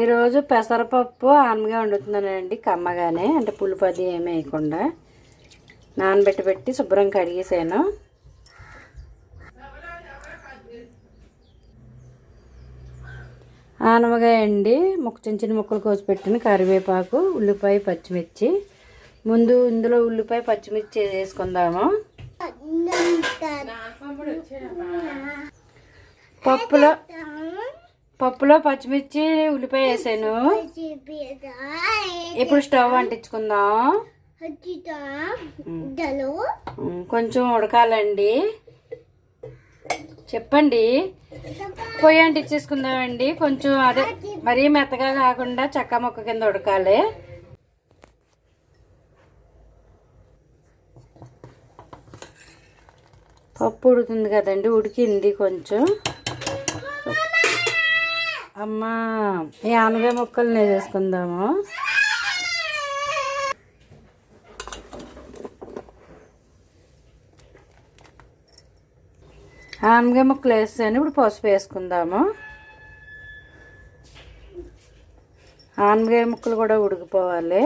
ఈరోజు పెసరపప్పు ఆనగా వండుతున్నానండి కమ్మగానే అంటే పులుపు అది ఏమీ వేయకుండా. నానబెట్టి పెట్టి శుభ్రం కడిగేసాను. ఆనవగా అండి ముక్క చిన్న చిన్న ముక్కలు కోసి పెట్టిన కరివేపాకు ఉల్లిపాయ పచ్చిమిర్చి. ముందు ఇందులో ఉల్లిపాయ పచ్చిమిర్చి వేసుకుందాము. పప్పులో పప్పులో పచ్చిమిర్చి ఉల్లిపాయ వేసాను. ఇప్పుడు స్టవ్ అంటించుకుందాం. కొంచెం ఉడకాలండి. చెప్పండి. పొయ్యి అంటించేసుకుందామండి. కొంచెం అదే మరీ మెత్తగా కాకుండా చక్క మొక్క కింద ఉడకాలి. పప్పు ఉడుకుతుంది కదండి ఉడికింది కొంచెం. అమ్మా ఈ ఆనగ ముక్కలు వేసుకుందాము ఆనగ ముక్కలు వేసాను ఇప్పుడు పసుపు వేసుకుందాము. ఆనగాయ ముక్కలు కూడా ఉడికిపోవాలి.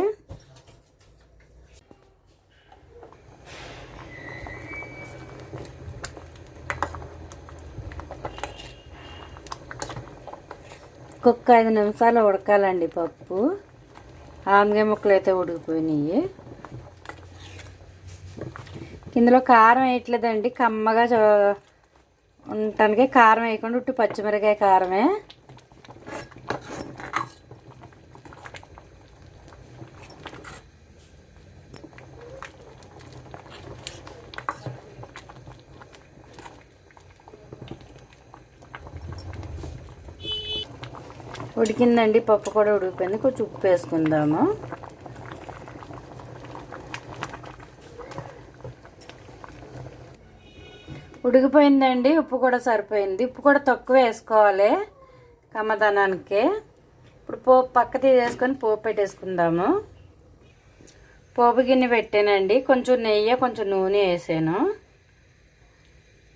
ఇంకొక ఐదు నిమిషాలు ఉడకాలండి పప్పు. ఆనగాయ ముక్కలు అయితే ఉడికిపోయినాయి. ఇందులో కారం వేయట్లేదండి. కమ్మగా ఉండటానికి కారం వేయకుండా ఉట్టి పచ్చిమిరకాయ కారమే. ఉడికిందండి పప్పు కూడా ఉడికిపోయింది. కొంచెం ఉప్పు వేసుకుందాము. ఉడికిపోయిందండి ఉప్పు కూడా సరిపోయింది. ఉప్పు కూడా తక్కువ వేసుకోవాలి కమ్మదనానికి. ఇప్పుడు పోపు పక్క తీసేసుకొని పోపు పెట్టేసుకుందాము. పోపు గిన్నె పెట్టానండి. కొంచెం నెయ్యి కొంచెం నూనె వేసాను.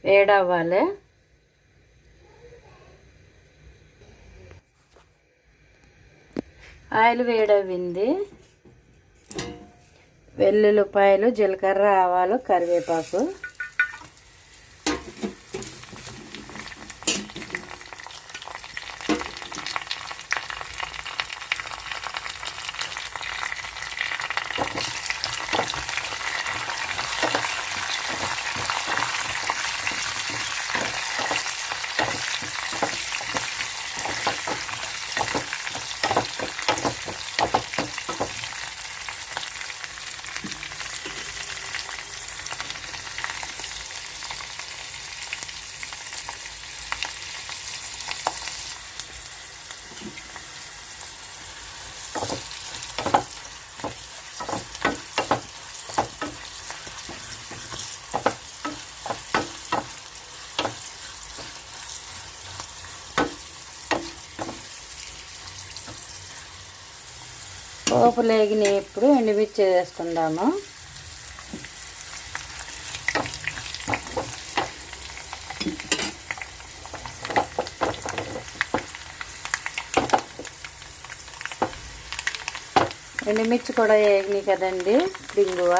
వేడవ్వాలి. ఆయిల్ వేడవింది వెల్లుల్లిపాయలు జీలకర్ర ఆవాలు కరివేపాకు. పోపు లేగిన ఇప్పుడు ఎండుమిర్చి వేసుకుందాము. ఎండుమిర్చి కూడా వేగినాయి కదండి డింగువ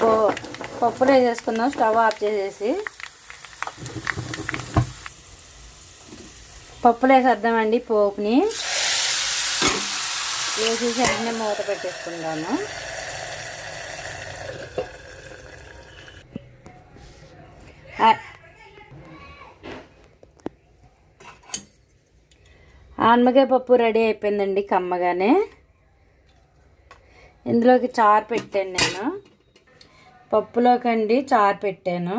పో పప్పులు వేసేసుకుందాం స్టవ్ ఆఫ్ చేసేసి. పప్పులు వేసేద్దామండి పోపుని. వేసేసి వెంటనే మూత పెట్టేసుకుందాము ఆన్మకాయ ఆనమకాయ పప్పు రెడీ అయిపోయిందండి కమ్మగానే. ఇందులోకి చారు పెట్టాను నేను. పప్పులోకండి చారు పెట్టాను.